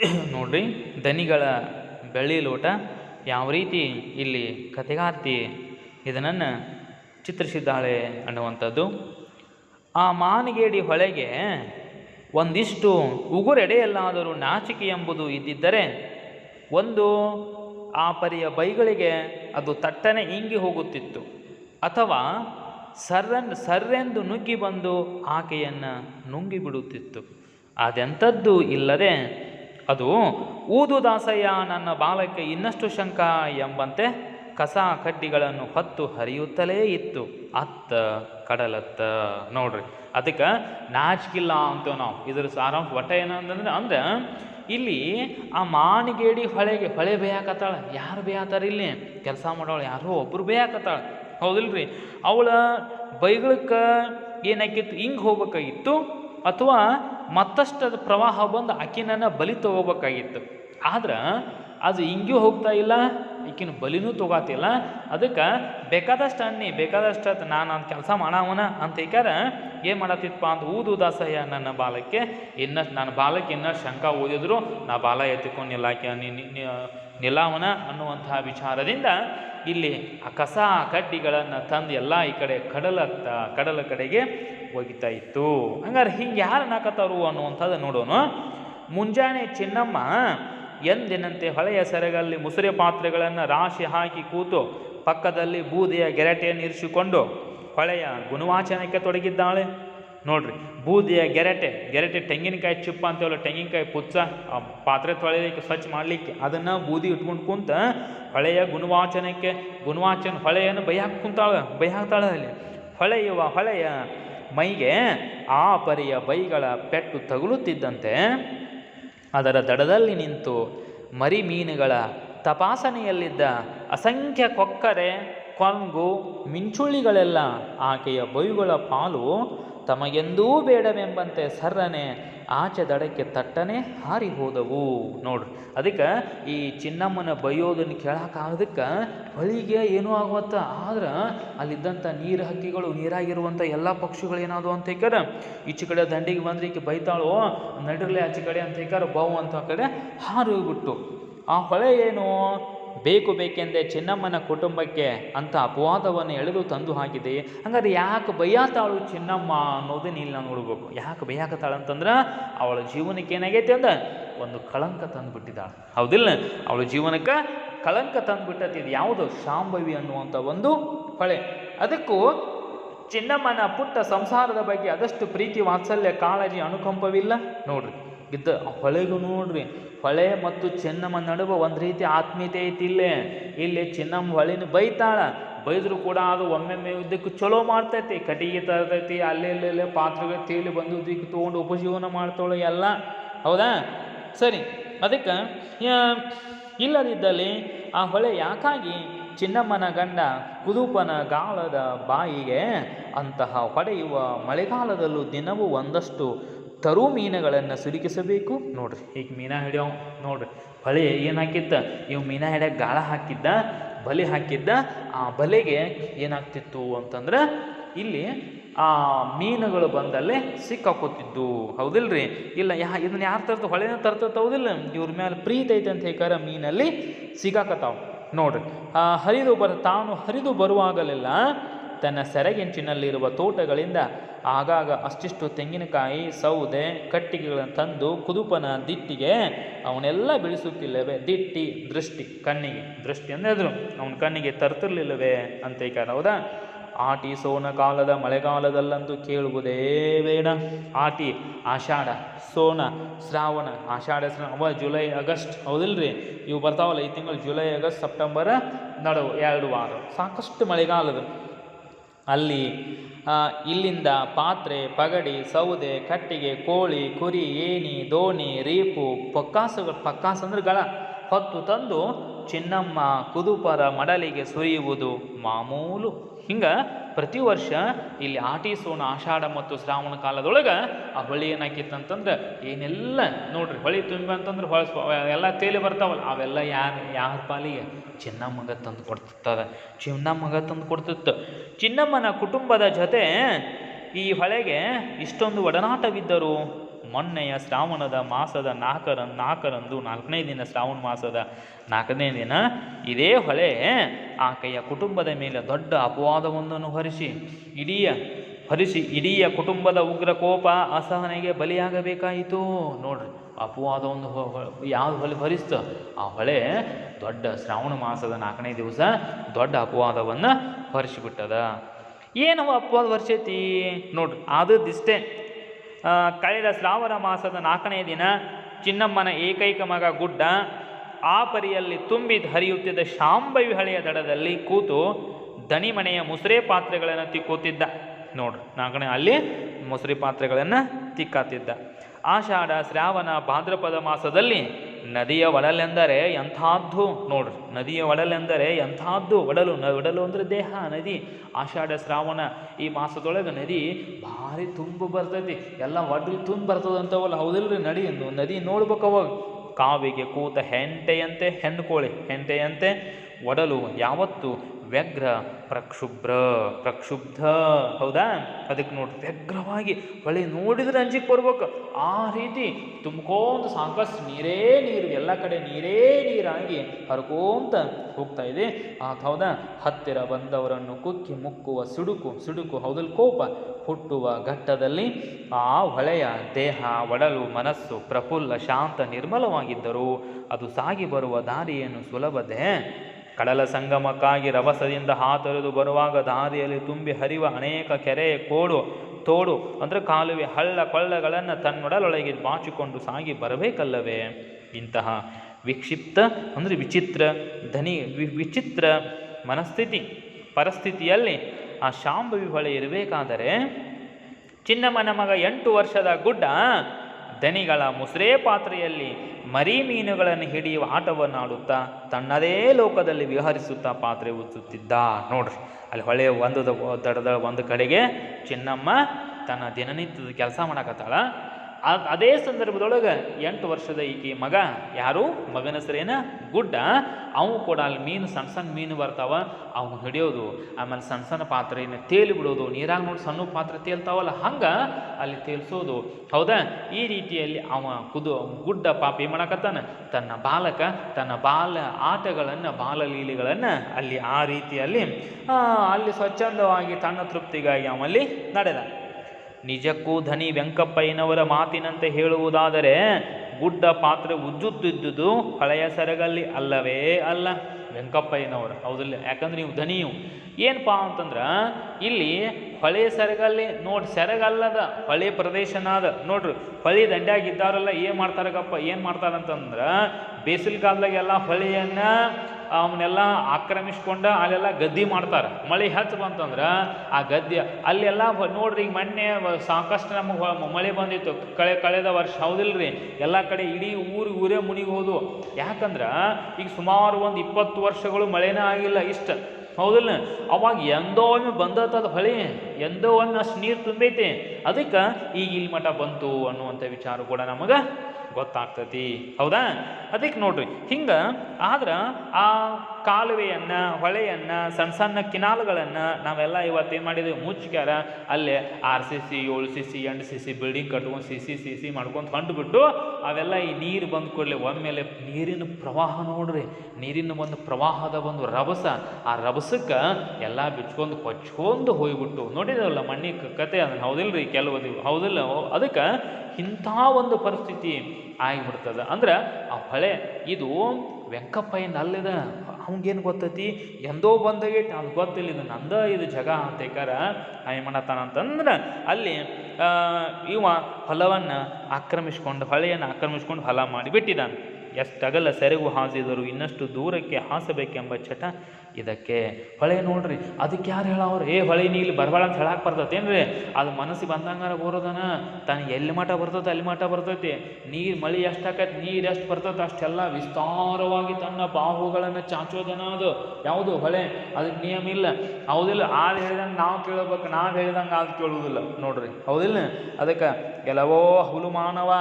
ನೋಡ್ರಿ, ದನಿಗಳ ಬೆಳ್ಳಿ ಲೋಟ ಯಾವ ರೀತಿ ಇಲ್ಲಿ ಕಥೆಗಾರ್ತಿ ಇದನ್ನು ಚಿತ್ರಿಸಿದ್ದಾಳೆ ಅನ್ನುವಂಥದ್ದು. ಆ ಮಾನಿಗೇಡಿ ಹೊಳೆಗೆ ಒಂದಿಷ್ಟು ಉಗುರೆಡೆಯಲ್ಲಾದರೂ ನಾಚಿಕೆ ಎಂಬುದು ಇದ್ದಿದ್ದರೆ ಒಂದು ಆ ಪರಿಯ ಬೈಗಳಿಗೆ ಅದು ತಟ್ಟನೆ ಇಂಗಿ ಹೋಗುತ್ತಿತ್ತು. ಅಥವಾ ಸರ್ರನ್, ಸರ್ರೆಂದು ನುಗ್ಗಿ ಬಂದು ಆಕೆಯನ್ನು ನುಂಗಿಬಿಡುತ್ತಿತ್ತು. ಅದೆಂಥದ್ದು ಇಲ್ಲದೆ ಅದು ಊದು ದಾಸಯ್ಯ ನನ್ನ ಬಾಲಕ್ಕೆ ಇನ್ನಷ್ಟು ಶಂಕ ಎಂಬಂತೆ ಕಸ ಕಡ್ಡಿಗಳನ್ನು ಹೊತ್ತು ಹರಿಯುತ್ತಲೇ ಇತ್ತು. ಅತ್ತ, ಕಡಲತ್ತ. ನೋಡ್ರಿ, ಅದಕ್ಕೆ ನಾಚಿಕಿಲ್ಲ ಅಂತೇವೆ ನಾವು. ಇದ್ರ ಸಾರಾಂಶ ಒಟ್ಟ ಏನಂತಂದ್ರೆ ಅಂದ್ರೆ ಇಲ್ಲಿ ಆ ಮಾನಿಗೇಡಿ ಹೊಳೆಗೆ ಹೊಳೆ ಬೇಯಾಕತ್ತಾಳ. ಯಾರು ಬೇಯಾತಾರ ಇಲ್ಲಿ? ಕೆಲಸ ಮಾಡೋಳು ಯಾರೋ ಒಬ್ಬರು ಬೇಯಾಕತ್ತಾಳ. ಹೌದಿಲ್ರಿ? ಅವಳ ಬೈಗಳಕ್ಕೆ ಏನಾಕಿತ್ತು? ಹಿಂಗೆ ಹೋಗ್ಬೇಕಾಗಿತ್ತು. ಅಥವಾ ಮತ್ತಷ್ಟು ಅದು ಪ್ರವಾಹ ಬಂದು ಆಕಿನನ್ನು ಬಲಿ ತಗೋಬೇಕಾಗಿತ್ತು. ಆದ್ರೆ ಅದು ಹಿಂಗೂ ಹೋಗ್ತಾ ಇಲ್ಲ, ಈಕಿನ ಬಲಿನೂ ತಗೋತಿಲ್ಲ. ಅದಕ್ಕೆ ಬೇಕಾದಷ್ಟು ಅನ್ನಿ, ಬೇಕಾದಷ್ಟು ನಾನು ಅಂತ ಕೆಲಸ ಮಾಡವನ ಅಂತ ಈಕಾರ ಏನು ಮಾಡತ್ತಿತ್ತಪ್ಪ ಅಂತ ಊದು ದಾಸಯ್ಯ ನನ್ನ ಬಾಲಕ್ಕೆ. ಇನ್ನಷ್ಟು ನನ್ನ ಬಾಲಕ್ಕೆ ಇನ್ನಷ್ಟು ಶಂಕ ಓದಿದ್ರು, ನಾ ಬಾಲ ಎತ್ತಿಕೊಂಡಿಲ್ಲ ನಿಲ್ಲಾಕೆ ನಿಲ್ಲಾವನ ಅನ್ನುವಂತಹ ವಿಚಾರದಿಂದ ಇಲ್ಲಿ ಆ ಕಸ ಕಡ್ಡಿಗಳನ್ನು ತಂದು ಎಲ್ಲ ಈ ಕಡೆ ಕಡಲತ್ತ, ಕಡಲ ಕಡೆಗೆ ಒಗಿತಾ ಇತ್ತು. ಹಂಗಾರೆ ಹಿಂಗೆ ಯಾರು ನಾಕತ್ತಾರು ಅನ್ನುವಂಥದ್ದು ನೋಡೋಣ ಮುಂಜಾನೆ ಚಿನ್ನಮ್ಮ ಎಂದಿನಂತೆ ಹೊಳೆಯ ಸೆರೆಗಲ್ಲಿ ಮುಸುರೆ ಪಾತ್ರೆಗಳನ್ನು ರಾಶಿ ಹಾಕಿ ಕೂತು ಪಕ್ಕದಲ್ಲಿ ಬೂದಿಯ ಗೆರಟೆಯನ್ನು ಇರಿಸಿಕೊಂಡು ಹೊಳೆಯ ಗುಣವಾಚನಕ್ಕೆ ತೊಡಗಿದ್ದಾಳೆ. ನೋಡ್ರಿ, ಬೂದಿಯ ಗೆರೆಟೆ ಗೆರೆಟೆ ತೆಂಗಿನಕಾಯಿ ಚಿಪ್ಪ ಅಂತೇವಲ್ಲ ತೆಂಗಿನಕಾಯಿ ಪುಚ್ಚ, ಆ ಪಾತ್ರೆ ತೊಳೆಯಲಿಕ್ಕೆ, ಸ್ವಚ್ಛ ಮಾಡಲಿಕ್ಕೆ, ಅದನ್ನು ಬೂದಿ ಇಟ್ಕೊಂಡು ಕುಂತ ಹೊಳೆಯ ಗುಣವಾಚನಕ್ಕೆ, ಗುಣವಾಚನ ಹೊಳೆಯನ್ನು ಬೈಯಾಕ ಕುಂತಾಳ ಬೈಯಾಕ್ತಾಳ ಅಲ್ಲಿ. ಹೊಳೆಯುವ ಹೊಳೆಯ ಮೈಗೆ ಆ ಪರಿಯ ಬೈಗಳ ಪೆಟ್ಟು ತಗುಲುತ್ತಿದ್ದಂತೆ, ಅದರ ದಡದಲ್ಲಿ ನಿಂತು ಮರಿ ಮೀನುಗಳ ತಪಾಸಣೆಯಲ್ಲಿದ್ದ ಅಸಂಖ್ಯ ಕೊಕ್ಕರೆ, ಕೊಂಗು ಮಿಂಚುಳ್ಳಿಗಳೆಲ್ಲ ಆಕೆಯ ಬೈಗಳ ಪಾಲು ತಮಗೆಂದೂ ಬೇಡವೆಂಬಂತೆ ಸರ್ರನೆ ಆಚೆ ದಡಕ್ಕೆ ತಟ್ಟನೆ ಹಾರಿ ಹೋದವು ನೋಡ್ರಿ ಅದಕ್ಕೆ ಈ ಚಿನ್ನಮ್ಮನ ಬೈಯೋದನ್ನು ಕೇಳೋಕ್ಕಾಗದಕ್ಕೆ ಹೊಳಿಗೆ ಏನೂ ಆಗುವತ್ತ. ಆದ್ರೆ ಅಲ್ಲಿದ್ದಂಥ ನೀರು ಹಕ್ಕಿಗಳು ನೀರಾಗಿರುವಂಥ ಎಲ್ಲ ಪಕ್ಷಿಗಳು ಏನಾದವು ಅಂತ ಈಕರ ಈಚೆ ಕಡೆ ದಂಡಿಗೆ ಬಂದ್ರೆ ಈಕೆ ಬೈತಾಳೋ, ನಡಿರ್ಲೆ ಆಚೆ ಕಡೆ ಅಂತ ಈಕಾರ ಬಾವು ಅಂತ ಕಡೆ ಹಾರಿ ಹೋಗ್ಬಿಟ್ಟು. ಆ ಹೊಳೆ ಏನು? ಬೇಕು ಬೇಕೆಂದೇ ಚಿನ್ನಮ್ಮನ ಕುಟುಂಬಕ್ಕೆ ಅಂತ ಅಪವಾದವನ್ನು ಎಳೆದು ತಂದು ಹಾಕಿದೆ. ಹಂಗಾದ್ರೆ ಯಾಕೆ ಬೈಯಾತಾಳು ಚಿನ್ನಮ್ಮ ಅನ್ನೋದನ್ನ ಇಲ್ಲಿ ನಾವು ನೋಡ್ಬೇಕು. ಯಾಕೆ ಬೈಯಾಕತ್ತಾಳ ಅಂತಂದ್ರೆ ಅವಳ ಜೀವನಕ್ಕೆ ಏನಾಗೈತೆ ಅಂದ? ಒಂದು ಕಳಂಕ ತಂದುಬಿಟ್ಟಿದ್ದಾಳೆ. ಹೌದಿಲ್ಲ? ಅವಳ ಜೀವನಕ್ಕೆ ಕಳಂಕ ತಂದುಬಿಟ್ಟತಿ ಇದು ಯಾವುದು? ಶಾಂಭವಿ ಅನ್ನುವಂಥ ಒಂದು ಹೊಳೆ. ಅದಕ್ಕೂ ಚಿನ್ನಮ್ಮನ ಪುಟ್ಟ ಸಂಸಾರದ ಬಗ್ಗೆ ಅದಷ್ಟು ಪ್ರೀತಿ ವಾತ್ಸಲ್ಯ ಕಾಳಜಿ ಅನುಕಂಪವಿಲ್ಲ. ನೋಡ್ರಿ. ಇದ್ದ ಹೊಳೆಗೂ ನೋಡ್ರಿ. ಹೊಳೆ ಮತ್ತು ಚೆನ್ನಮ್ಮ ನಡುವೆ ಒಂದು ರೀತಿ ಆತ್ಮೀಯತೆ ಐತಿ ಇಲ್ಲೇ. ಇಲ್ಲಿ ಚಿನ್ನಮ್ಮ ಹೊಳೆನ ಬೈತಾಳ. ಬೈದ್ರು ಕೂಡ ಅದು ಒಮ್ಮೆಮ್ಮೆ ಇದಕ್ಕೆ ಚಲೋ ಮಾಡ್ತೈತಿ. ಕಟಿಗೆ ತರ್ತೈತಿ. ಅಲ್ಲೇ ಇಲ್ಲೇ ಪಾತ್ರೆಗಳು ತೇಲಿ ಬಂದು ಇದಕ್ಕೆ ತೊಗೊಂಡು ಉಪಜೀವನ ಮಾಡ್ತಾಳೆ ಎಲ್ಲ. ಹೌದಾ? ಸರಿ. ಅದಕ್ಕೆ ಇಲ್ಲದಿದ್ದಲ್ಲಿ ಆ ಹೊಳೆ ಯಾಕಾಗಿ ಚಿನ್ನಮ್ಮನ ಗಂಡ ಕುದುಪನ ಗಾಳದ ಬಾಯಿಗೆ ಅಂತಹ ಹೊಡೆಯುವ ಮಳೆಗಾಲದಲ್ಲೂ ದಿನವೂ ಒಂದಷ್ಟು ತರು ಮೀನುಗಳನ್ನು ಸಿಲುಕಿಸಬೇಕು ನೋಡ್ರಿ, ಈಗ ಮೀನ ಹಿಡಿಯೋ, ನೋಡ್ರಿ ಹೊಳೆ ಏನು ಹಾಕಿದ್ದ ಇವು ಮೀನ ಹಿಡಿಯಕ್ಕೆ ಗಾಳ ಹಾಕಿದ್ದ, ಬಲೆ ಹಾಕಿದ್ದ, ಆ ಬಲೆಗೆ ಏನಾಗ್ತಿತ್ತು ಅಂತಂದ್ರೆ, ಇಲ್ಲಿ ಆ ಮೀನುಗಳು ಬಂದಲ್ಲೇ ಸಿಕ್ಕಾಕೋತಿದ್ದು. ಹೌದಿಲ್ರಿ? ಇಲ್ಲ, ಯಾ, ಇದನ್ನ ಯಾರು ತರ್ತ, ಹೊಳೆನ ತರ್ತದ ಹೌದಿಲ್ಲ? ಇವ್ರ ಮೇಲೆ ಪ್ರೀತಿ ಐತೆ ಅಂತ ಹೇಳ್ಕಾರ ಮೀನಲ್ಲಿ ಸಿಗಾಕತ್ತಾವ ನೋಡ್ರಿ ಹರಿದು ಬರ, ತಾನು ಹರಿದು ಬರುವಾಗಲೆಲ್ಲ ತನ್ನ ಸೆರಗಿಂಚಿನಲ್ಲಿರುವ ತೋಟಗಳಿಂದ ಆಗಾಗ ಅಷ್ಟಿಷ್ಟು ತೆಂಗಿನಕಾಯಿ, ಸೌದೆ, ಕಟ್ಟಿಗೆಗಳನ್ನು ತಂದು ಕುದುಪನ ದಿಟ್ಟಿಗೆ ಅವನ್ನೆಲ್ಲ ಬೆಳೆಸುತ್ತಿಲ್ಲವೇ? ದಿಟ್ಟಿ, ದೃಷ್ಟಿ, ಕಣ್ಣಿಗೆ. ದೃಷ್ಟಿ ಅಂದರೆ ಅದ್ರು ಅವನ ಕಣ್ಣಿಗೆ ತರ್ತಿರ್ಲಿಲ್ಲವೇ ಅಂತ ಈಕಾರ ಹೌದಾ? ಆಟಿ ಸೋನ ಕಾಲದ ಮಳೆಗಾಲದಲ್ಲಂತೂ ಕೇಳುವುದೇ ಬೇಡ. ಆಟಿ, ಆಷಾಢ, ಸೋನ, ಶ್ರಾವಣ, ಆಷಾಢ ಶ್ರಾವ ಜುಲೈ, ಆಗಸ್ಟ್. ಹೌದಿಲ್ರಿ? ಇವು ಬರ್ತಾವಲ್ಲ ಈ ತಿಂಗಳು ಜುಲೈ, ಆಗಸ್ಟ್, ಸೆಪ್ಟೆಂಬರ್, ನಡುವು ಎರಡು ವಾರ. ಸಾಕಷ್ಟು ಮಳೆಗಾಲದ. ಅಲ್ಲಿ ಇಲ್ಲಿಂದ ಪಾತ್ರೆ, ಪಗಡಿ, ಸೌದೆ, ಕಟ್ಟಿಗೆ, ಕೋಳಿ, ಕುರಿ, ಏಣಿ, ದೋಣಿ, ರೀಪು ಪಕ್ಕಾಸುಗಳು ಪಕ್ಕಾಸು ಅಂದ್ರೆ ಗಳ ಹೊತ್ತು ತಂದು ಚಿನ್ನಮ್ಮ ಕುದುಪರ ಮಡಲಿಗೆ ಸುರಿಯುವುದು ಮಾಮೂಲು. ಹಿಂಗೆ ಪ್ರತಿ ವರ್ಷ ಇಲ್ಲಿ ಆಟಿಸೋಣ ಆಷಾಢ ಮತ್ತು ಶ್ರಾವಣ ಕಾಲದೊಳಗೆ ಆ ಹೊಳಿ ಏನಾಕಿತ್ತಂತಂದ್ರೆ ಏನೆಲ್ಲ ನೋಡ್ರಿ ಹೊಳಿ ತುಂಬಿ ಅಂತಂದ್ರೆ ಹೊಳ ಎಲ್ಲ ತೇಲಿ ಬರ್ತಾವಲ್ಲ, ಅವೆಲ್ಲ ಯಾರು, ಯಾರ ಪಾಲಿಗೆ ಚಿನ್ನಮ್ಮಗ ತಂದು ಕೊಡ್ತಿರ್ತದ ಚಿನ್ನಮ್ಮಗ ತಂದು ಕೊಡ್ತಿತ್ತು. ಚಿನ್ನಮ್ಮನ ಕುಟುಂಬದ ಜೊತೆ ಈ ಹೊಳೆಗೆ ಇಷ್ಟೊಂದು ಒಡನಾಟವಿದ್ದರು. ಮೊನ್ನೆಯ ಶ್ರಾವಣದ ಮಾಸದ ನಾಲ್ಕರ, ನಾಲ್ಕರಂದು ನಾಲ್ಕನೇ ದಿನ ಶ್ರಾವಣ ಮಾಸದ ನಾಲ್ಕನೇ ದಿನ ಇದೇ ಹೊಳೆ ಆಕೆಯ ಕುಟುಂಬದ ಮೇಲೆ ದೊಡ್ಡ ಅಪವಾದವೊಂದನ್ನು ಹೊರಿಸಿ ಇಡೀ ಹೊರಿಸಿ ಇಡೀ ಕುಟುಂಬದ ಉಗ್ರ ಕೋಪ ಅಸಹನೆಗೆ ಬಲಿಯಾಗಬೇಕಾಯಿತು. ನೋಡ್ರಿ ಒಂದು ಯಾವ ಹೊಳೆ ಹೊರಿಸ್ತು? ಆ ಹೊಳೆ ದೊಡ್ಡ ಶ್ರಾವಣ ಮಾಸದ ನಾಲ್ಕನೇ ದಿವಸ ದೊಡ್ಡ ಅಪವಾದವನ್ನು ಹೊರಿಸಿಬಿಟ್ಟದ. ಏನವ ಅಪವಾದ ಹೊರಿಸೈತಿ? ನೋಡ್ರಿ, ಆದದ್ದಿಷ್ಟೇ ಕಳೆದ ಶ್ರಾವಣ ಮಾಸದ ನಾಲ್ಕನೇ ದಿನ ಚಿನ್ನಮ್ಮನ ಏಕೈಕ ಮಗ ಗುಡ್ಡ ಆ ಪರಿಯಲ್ಲಿ ತುಂಬಿ ಹರಿಯುತ್ತಿದ್ದ ಶಾಂಬವಿಹಳೆಯ ದಡದಲ್ಲಿ ಕೂತು ದಣಿಮನೆಯ ಮುಸುರೆ ಪಾತ್ರೆಗಳನ್ನು ತಿಕ್ಕುತ್ತಿದ್ದ. ನೋಡ್ರಿ, ನಾಲ್ಕನೇ ಅಲ್ಲಿ ಮುಸುರೆ ಪಾತ್ರೆಗಳನ್ನು ತಿಕ್ಕಾತಿದ್ದ. ಆಷಾಢ ಶ್ರಾವಣ ಭಾದ್ರಪದ ಮಾಸದಲ್ಲಿ ನದಿಯ ಒಡಲೆಂದರೆ ಎಂಥದ್ದು ನೋಡ್ರಿ. ನದಿಯ ಒಡಲೆಂದರೆ ಎಂಥದ್ದು ಒಡಲು. ನ ಒಡಲು ಅಂದರೆ ದೇಹ, ನದಿ. ಆಷಾಢ, ಶ್ರಾವಣ ಈ ಮಾಸದೊಳಗೆ ನದಿ ಭಾರಿ ತುಂಬು ಬರ್ತೈತಿ. ಎಲ್ಲ ಒಡ್ರಿ ತುಂಬ ಬರ್ತದಂತವಲ್ಲ, ಹೌದಿಲ್ರಿ ನಡಿ ನದಿ ನೋಡ್ಬೇಕು ಅವಾಗ. ಕಾವಿಗೆ ಕೂತ ಹೆಂಟೆಯಂತೆ, ಹೆಣ್ಣು ಕೋಳಿ ಹೆಂಟೆಯಂತೆ ಒಡಲು. ಯಾವತ್ತು ವ್ಯಗ್ರ ಪ್ರಕ್ಷುಬ್ರ ಪ್ರಕ್ಷುಬ್ಧ. ಹೌದಾ? ಅದಕ್ಕೆ ನೋಡಿ ವ್ಯಗ್ರವಾಗಿ ಹೊಳೆ ನೋಡಿದ್ರೆ ಅಂಜಿಗೆ ಬರ್ಬೇಕು. ಆ ರೀತಿ ತುಂಬ್ಕೊಂತ ಸಾಕಷ್ಟು ನೀರೇ ನೀರು, ಎಲ್ಲ ಕಡೆ ನೀರೇ ನೀರಾಗಿ ಹರ್ಕೋಂತ ಹೋಗ್ತಾ ಇದೆ. ಆ, ಹೌದಾ? ಹತ್ತಿರ ಬಂದವರನ್ನು ಕುಕ್ಕಿ ಮುಕ್ಕುವ ಸಿಡುಕು ಸಿಡುಕು, ಹೌದಲ್ ಕೋಪ ಹುಟ್ಟುವ ಘಟ್ಟದಲ್ಲಿ ಆ ಹೊಳೆಯ ದೇಹ, ಒಡಲು ಮನಸ್ಸು ಪ್ರಫುಲ್ಲ, ಶಾಂತ, ನಿರ್ಮಲವಾಗಿದ್ದರೂ ಅದು ಸಾಗಿ ಬರುವ ದಾರಿಯನ್ನು ಸುಲಭದೆ ಕಡಲ ಸಂಗಮಕ್ಕಾಗಿ ರಭಸದಿಂದ ಹಾತೊರೆದು ಬರುವಾಗ ದಾರಿಯಲ್ಲಿ ತುಂಬಿ ಹರಿವ ಅನೇಕ ಕೆರೆ, ಕೋಡು, ತೋಡು, ಅಂದರೆ ಕಾಲುವೆ, ಹಳ್ಳ, ಕೊಳ್ಳಗಳನ್ನು ತನ್ನೊಡಲೊಳಗೆ ಬಾಚಿಕೊಂಡು ಸಾಗಿ ಬರಬೇಕಲ್ಲವೇ? ಇಂತಹ ವಿಕ್ಷಿಪ್ತ, ಅಂದರೆ ವಿಚಿತ್ರ ಧನಿ ವಿಚಿತ್ರ ಮನಸ್ಥಿತಿ, ಪರಿಸ್ಥಿತಿಯಲ್ಲಿ ಆ ಶಾಂಭವಿ ಹೊಳೆ ಇರಬೇಕಾದರೆ, ಚಿನ್ನಮ್ಮನ ಮಗ ಎಂಟು ವರ್ಷದ ಗುಡ್ಡ ದನಿಗಳ ಮುಸುರೆ ಪಾತ್ರೆಯಲ್ಲಿ ಮರಿ ಮೀನುಗಳನ್ನು ಹಿಡಿಯುವ ಆಟವನ್ನು ಆಡುತ್ತಾ ತನ್ನದೇ ಲೋಕದಲ್ಲಿ ವಿಹರಿಸುತ್ತಾ ಪಾತ್ರೆ ಉಚ್ಚುತ್ತಿದ್ದ. ನೋಡ್ರಿ, ಅಲ್ಲಿ ಹೊಳೆ ಒಂದು ದಡದ ಒಂದು ಕಡೆಗೆ ಚಿನ್ನಮ್ಮ ತನ್ನ ದಿನನಿತ್ಯದ ಕೆಲಸ ಮಾಡಕತ್ತಾಳ. ಅದ್- ಸಂದರ್ಭದೊಳಗೆ ಎಂಟು ವರ್ಷದ ಈಕೆ ಮಗ, ಯಾರು? ಮಗನ ಹೆಸರೇನ? ಗುಡ್ಡ. ಅವು ಕೂಡ ಅಲ್ಲಿ ಮೀನು ಸಣ್ಣ ಸಣ್ಣ ಮೀನು ಬರ್ತಾವ ಅವನು ಹಿಡಿಯೋದು. ಆಮೇಲೆ ಸಣ್ಣ ಸಣ್ಣ ಪಾತ್ರೆಯನ್ನು ತೇಲಿ ಬಿಡೋದು, ನೀರಾಗ ನೋಡಿ ಸಣ್ಣ ಪಾತ್ರೆ ತೇಲ್ತಾವಲ್ಲ, ಹಂಗೆ ಅಲ್ಲಿ ತೇಲ್ಸೋದು. ಹೌದಾ? ಈ ರೀತಿಯಲ್ಲಿ ಅವ ಕುದು, ಗುಡ್ಡ ಪಾಪ ಏನು ಮಾಡಕತ್ತಾನ? ತನ್ನ ಬಾಲಕ, ತನ್ನ ಬಾಲ ಆಟಗಳನ್ನು ಬಾಲಲೀಲೆಗಳನ್ನು ಅಲ್ಲಿ ಆ ರೀತಿಯಲ್ಲಿ ಅಲ್ಲಿ ಸ್ವಚ್ಛಂದವಾಗಿ ತನ್ನ ತೃಪ್ತಿಗಾಗಿ ಅವಲ್ಲಿ ನಡೆದ. ನಿಜಕ್ಕೂ ಧನಿ ವೆಂಕಪ್ಪಯ್ಯನವರ ಮಾತಿನಂತೆ ಹೇಳುವುದಾದರೆ, ಗುಡ್ಡ ಪಾತ್ರೆ ಉಜ್ಜುತ್ತಿದ್ದುದು ಹಳೆಯ ಸರಗಲ್ಲಿ ಅಲ್ಲವೇ ಅಲ್ಲ? ವೆಂಕಪ್ಪಯ್ಯನವರು. ಹೌದಲ್ಲ, ಯಾಕಂದ್ರೆ ನೀವು ಧನಿಯು. ಏನಪ್ಪಾ ಅಂತಂದ್ರೆ, ಇಲ್ಲಿ ಹೊಳೆ ಸೆರಗಲ್ಲಿ ನೋಡಿ, ಸೆರಗಲ್ಲದ ಹೊಳೆ ಪ್ರದೇಶನಾದ, ನೋಡ್ರಿ, ಹೊಳೆ ದಂಡ್ಯಾಗ ಇದ್ದಾರೆಲ್ಲ ಏನು ಮಾಡ್ತಾರಕ್ಕಪ್ಪ ಏನು ಮಾಡ್ತಾರಂತಂದ್ರೆ ಬೇಸಿಗೆಗಾಲದಾಗೆಲ್ಲ ಹೊಳೆಯನ್ನು ಅವನ್ನೆಲ್ಲ ಆಕ್ರಮಿಸ್ಕೊಂಡ ಅಲ್ಲೆಲ್ಲ ಗದ್ದಿ ಮಾಡ್ತಾರೆ. ಮಳೆ ಹೆಚ್ಚು ಬಂತಂದ್ರೆ ಆ ಗದ್ದೆ ಅಲ್ಲೆಲ್ಲ ನೋಡ್ರಿ ಈಗ ಮೊನ್ನೆ ಸಾಕಷ್ಟು ನಮಗೆ ಮಳೆ ಬಂದಿತ್ತು. ಕಳೆ ಕಳೆದ ವರ್ಷ ಹೌದಿಲ್ರಿ? ಎಲ್ಲ ಕಡೆ ಇಡೀ ಊರು ಊರೇ ಮುನಿಗೋದು. ಯಾಕಂದ್ರೆ ಈಗ ಸುಮಾರು ಒಂದು ಇಪ್ಪತ್ತು ವರ್ಷಗಳು ಮಳೆನೇ ಆಗಿಲ್ಲ ಇಷ್ಟ. ಹೌದಿಲ್ಲ? ಅವಾಗ ಎಂದೋ ಒಮ್ಮೆ ಬಂದತ್ತದ ಹೊಳೆ. ಎಂದೋ ಒಮ್ಮೆ ಅಷ್ಟು ನೀರು ತುಂಬೈತಿ. ಅದಕ್ಕೆ ಈಗ ಇಲ್ಲಿ ಮಠ ಬಂತು ಅನ್ನುವಂಥ ವಿಚಾರ ಕೂಡ ನಮಗೆ ಗೊತ್ತಾಗ್ತತಿ ಹೌದಾ? ಅದಕ್ಕೆ ನೋಡ್ರಿ, ಹಿಂಗೆ ಆದ್ರೆ ಆ ಕಾಲುವೆಯನ್ನು, ಹೊಳೆಯನ್ನು, ಸಣ್ಣ ಸಣ್ಣ ಕಿನಾಲ್ಗಳನ್ನು ನಾವೆಲ್ಲ ಇವತ್ತು ಏನು ಮಾಡಿದ್ವಿ? ಮುಚ್ಕ್ಯಾರ. ಅಲ್ಲೇ ಆರ್ ಸಿ ಸಿ, ಏಳು ಸಿ ಸಿ, ಎಂಟು ಸಿ ಸಿ, ಬಿಲ್ಡಿಂಗ್ ಕಟ್ಕೊಂಡು ಸಿ ಸಿ ಸಿ ಸಿ ಮಾಡ್ಕೊಂಡು ಹೊಂಟ್ಬಿಟ್ಟು ಅವೆಲ್ಲ ಈ ನೀರು ಬಂದ ಕೂಡಲೇ ಒಮ್ಮೆಲೆ ನೀರಿನ ಪ್ರವಾಹ ನೋಡ್ರಿ. ನೀರಿನ ಒಂದು ಪ್ರವಾಹದ ಒಂದು ರಭಸ. ಆ ರಭಸಕ್ಕೆ ಎಲ್ಲ ಬಿಚ್ಕೊಂಡು ಕೊಚ್ಕೊಂಡು ಹೋಗ್ಬಿಟ್ಟು ನೋಡಿದ್ರಲ್ಲ ಮಣ್ಣಿ ಕ- ಕತೆ? ಅದನ್ನು ರೀ ಕೆಲವೊಂದು ಹೌದಿಲ್ಲ. ಅದಕ್ಕೆ ಇಂಥ ಒಂದು ಪರಿಸ್ಥಿತಿ. ಆಗಿಬಿಡ್ತದೆ. ಅಂದ್ರೆ ಆ ಹೊಳೆ ಇದು ವೆಂಕಪ್ಪಯ್ಯನ ಅಲ್ಲಿದ ಅವ್ನಿಗೇನು ಗೊತ್ತೈತಿ? ಎಂದೋ ಬಂದಾಗೈತಿ ಅದು ಗೊತ್ತಿಲ್ಲ ಇದು ನಂದ ಇದು ಜಗ ಅಂತ ಏಕಾರ ಏನು ಮಾಡತ್ತಾನಂತಂದ್ರೆ ಅಲ್ಲಿ ಆ, ಇವ ಹೊಲವನ್ನು ಆಕ್ರಮಿಸ್ಕೊಂಡು ಹೊಳೆಯನ್ನು ಆಕ್ರಮಿಸ್ಕೊಂಡು ಹೊಲ ಮಾಡಿ ಬಿಟ್ಟಿದ್ದಾನೆ ಎಷ್ಟಗಲ ಸೆರೆಗು ಹಾಸಿದರು ಇನ್ನಷ್ಟು ದೂರಕ್ಕೆ ಹಾಸಬೇಕೆಂಬ ಚಟ ಇದಕ್ಕೆ. ಹೊಳೆ ನೋಡ್ರಿ, ಅದಕ್ಕೆ ಯಾರು ಹೇಳವ್ರು? ಏ ಹೊಳೆ ನೀ ಇಲ್ಲಿ ಬರಬಾಳ ಅಂತ ಹೇಳಕ್ಕೆ ಬರ್ತೈತೇನ್ರಿ? ಅದು ಮನಸ್ಸಿಗೆ ಬಂದಂಗಾರ ಬರೋದನ. ತನಗೆ ಎಲ್ಲಿ ಮಠ ಬರ್ತೈತೆ ಅಲ್ಲಿ ಮಠ ಬರ್ತೈತಿ. ನೀರು ಮಳೆ ಎಷ್ಟು ಆಕೈತಿ, ನೀರು ಎಷ್ಟು ಬರ್ತೈತೆ, ಅಷ್ಟೆಲ್ಲ ವಿಸ್ತಾರವಾಗಿ ತನ್ನ ಬಾಹುಗಳನ್ನು ಚಾಚೋದನ ಅದು. ಯಾವುದು? ಹೊಳೆ. ಅದಕ್ಕೆ ನಿಯಮ ಇಲ್ಲ. ಹೌದಿಲ್ಲ? ಆಳು ಹೇಳಿದಂಗೆ ನಾವು ಕೇಳಬೇಕು, ನಾವು ಹೇಳಿದಂಗೆ ಅದು ಕೇಳುವುದಿಲ್ಲ. ನೋಡ್ರಿ, ಹೌದಿಲ್ಲ? ಅದಕ್ಕೆ ಕೆಲವೋ ಹುಲು ಮಾನವ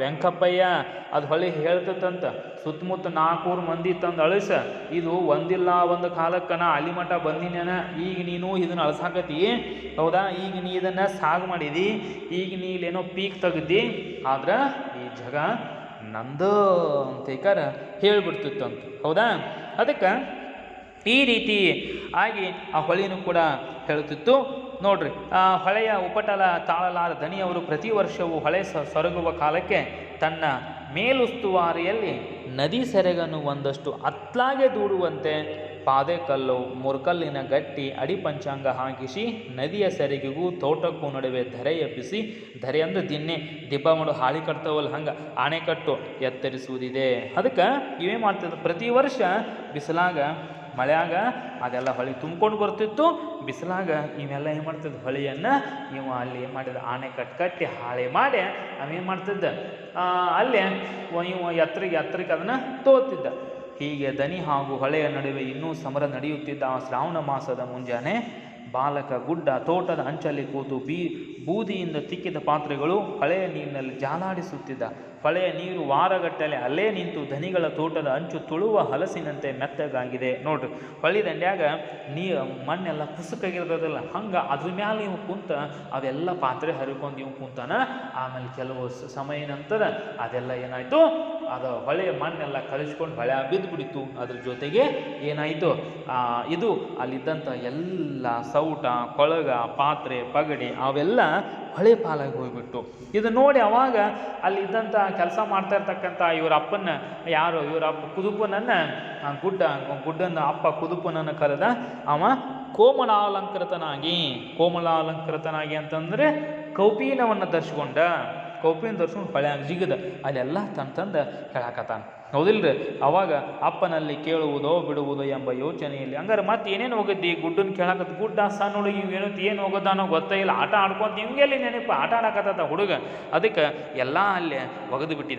ವೆಂಕಪ್ಪಯ್ಯ, ಅದು ಹೊಳಿ ಹೇಳ್ತತಂತ, ಸುತ್ತಮುತ್ತ ನಾಲ್ಕೂರು ಮಂದಿ ತಂದು ಅಳಿಸ, ಇದು ಒಂದಿಲ್ಲ ಒಂದು ಕಾಲಕ್ಕೆ ನಾ ಅಲಿಮಠ ಮಠ ಬಂದಿನೇನ ಈಗ ನೀನು ಇದನ್ನ ಅಳಸಾಕತಿ ಹೌದಾ? ಈಗ ನೀ ಇದನ್ನು ಸಾಗ್ ಮಾಡಿದಿ, ಈಗ ನೀ ಇಲ್ಲೇನೋ ಪೀಕ್ ತೆಗ್ದಿ, ಆದ್ರೆ ಈ ಜಗ ನಂದು ಅಂತೇಕಾರ ಹೇಳ್ಬಿಡ್ತಿತ್ತಂತ ಹೌದಾ? ಅದಕ್ಕೆ ಈ ರೀತಿ ಆಗಿ ಆ ಹೊಳಿನೂ ಕೂಡ ಹೇಳುತ್ತಿತ್ತು ನೋಡ್ರಿ ಹೊಳೆಯ ಉಪಟಲ ತಾಳಲಾರ ದನಿಯವರು ಪ್ರತಿ ವರ್ಷವೂ ಹೊಳೆ ಸೊರಗುವ ಕಾಲಕ್ಕೆ ತನ್ನ ಮೇಲುಸ್ತುವಾರಿಯಲ್ಲಿ ನದಿ ಸೆರೆಗನ್ನು ಒಂದಷ್ಟು ಅತ್ಲಾಗೆ ದೂಡುವಂತೆ ಪಾದೆಕಲ್ಲು ಮುರ್ಕಲ್ಲಿನ ಗಟ್ಟಿ ಅಡಿ ಪಂಚಾಂಗ ಹಾಕಿಸಿ ನದಿಯ ಸರಿಗೆಗೂ ತೋಟಕ್ಕೂ ನಡುವೆ ಧರೆ ಎಬ್ಬಿಸಿ ಧರೆ ಅಂದ್ರೆ ದಿನ್ನೆ ದಿಬ್ಬ ಮಾಡು ಹಾಳಿ ಕಟ್ತಾವಲ್ಲ ಹಂಗೆ ಆಣೆಕಟ್ಟು ಎತ್ತರಿಸುವುದಿದೆ. ಅದಕ್ಕೆ ಇವೇ ಮಾಡ್ತಿದ್ರು. ಪ್ರತಿ ವರ್ಷ ಬಿಸಿಲಾಗ, ಮಳೆಯಾಗ ಅದೆಲ್ಲ ಹೊಳೆ ತುಂಬ್ಕೊಂಡು ಬರ್ತಿತ್ತು. ಬಿಸಿಲಾಗ ಇವೆಲ್ಲ ಏನು ಮಾಡ್ತಿದ್ದ ಹೊಳೆಯನ್ನು ಇವ ಅಲ್ಲಿ ಏನು ಮಾಡಿದ? ಆಣೆ ಕಟ್ ಕಟ್ಟಿ ಹಾಳೆ ಮಾಡಿ ಅವೇನು ಮಾಡ್ತಿದ್ದ? ಅಲ್ಲಿ ಇವ ಎತ್ತರಿಗೆ ಎತ್ತರಿಗೆ ಅದನ್ನು ತೋತಿದ್ದ ಹೀಗೆ ದನಿ ಹಾಗೂ ಹಳೆಯ ನಡುವೆ ಇನ್ನೂ ಸಮರ ನಡೆಯುತ್ತಿದ್ದ ಆ ಶ್ರಾವಣ ಮಾಸದ ಮುಂಜಾನೆ ಬಾಲಕ, ಗುಡ್ಡ, ತೋಟದ ಅಂಚಲ್ಲಿ ಕೂತು ಬೀ, ಬೂದಿಯಿಂದ ತಿಕ್ಕಿದ ಪಾತ್ರೆಗಳು ಹಳೆಯ ನೀರಿನಲ್ಲಿ ಜಾಲಾಡಿಸುತ್ತಿದ್ದ. ಹಳೆಯ ನೀರು ವಾರಗಟ್ಟಲೆ ಅಲ್ಲೇ ನಿಂತು ದನಿಗಳ ತೋಟದ ಅಂಚು ತುಳುವ ಹಲಸಿನಂತೆ ಮೆತ್ತಗಾಗಿದೆ. ನೋಡ್ರಿ ಹೊಳಿ ದಂಡ್ಯಾಗ ನೀ, ಮಣ್ಣೆಲ್ಲ ಕುಸುಕಾಗಿರ್ತದಲ್ಲ, ಹಂಗೆ ಅದ್ರ ಮ್ಯಾಲೆ ಇವು ಕುಂತ ಅವೆಲ್ಲ ಪಾತ್ರೆ ಹರಿಕೊಂಡು ಇವು ಕುಂತಾನ. ಆಮೇಲೆ ಕೆಲವು ಸಮಯ ನಂತರ ಅದೆಲ್ಲ ಏನಾಯಿತು? ಅದು ಹೊಳೆಯ ಮಣ್ಣೆಲ್ಲ ಕಳಿಸ್ಕೊಂಡು ಹೊಳೆ ಬಿದ್ದು ಬಿಡಿತು ಅದ್ರ ಜೊತೆಗೆ ಏನಾಯಿತು? ಇದು ಅಲ್ಲಿದ್ದಂಥ ಎಲ್ಲ ಸೌಟ, ಕೊಳಗ, ಪಾತ್ರೆ, ಪಗಡಿ ಅವೆಲ್ಲ ಹೊಳೆ ಪಾಲಾಗಿ ಹೋಗಿಬಿಟ್ಟು. ಇದು ನೋಡಿ ಅವಾಗ ಅಲ್ಲಿ ಇದ್ದಂಥ ಕೆಲಸ ಮಾಡ್ತಾ ಇರ್ತಕ್ಕಂಥ ಇವ್ರ ಅಪ್ಪನ ಯಾರು ಇವ್ರ ಅಪ್ಪ ಕುದುಪನನ್ನು ಗುಡ್ಡ, ಗುಡ್ಡನ ಅಪ್ಪ ಕುದುಪನನ್ನು ಕರೆದ, ಅವ ಕೋಮಲಾಲಂಕೃತನಾಗಿ ಕೋಮಲಾಲಂಕೃತನಾಗಿ ಅಂತಂದರೆ ಕೌಪೀನವನ್ನು ಧರಿಸ್ಕೊಂಡ. ಕೌಪಿನ ದರ್ಶನ ಹೊಳ್ಯಾಗ ಜಿಗದ. ಅಲ್ಲೆಲ್ಲ ತಂದು ತಂದು ಹೇಳಾಕತ್ತಾನ. ಹೌದಿಲ್ರಿ? ಅವಾಗ ಅಪ್ಪನಲ್ಲಿ ಕೇಳುವುದೋ ಬಿಡುವುದೋ ಎಂಬ ಯೋಚನೆಯಲ್ಲಿ ಹಂಗಾರೆ ಮತ್ತೆ ಏನೇನು ಹೋಗಿದ್ದಿ ಗುಡ್ಡನ್ನು ಕೇಳಾಕತ್ತ ಗುಡ್ಡ ಸಣ್ಣ ಹುಡುಗಿ ಏನು ಏನು ಹೋಗೋದಾನೋ ಗೊತ್ತೇ ಇಲ್ಲ. ಆಟ ಆಡ್ಕೊಂತ ಹಿಂಗೆಲ್ಲಿ ನೆನಪು ಆಟ ಆಡಕತ್ತ ಹುಡುಗ. ಅದಕ್ಕೆ ಎಲ್ಲ ಅಲ್ಲಿ ಒಗೆದು ಬಿಟ್ಟಿದ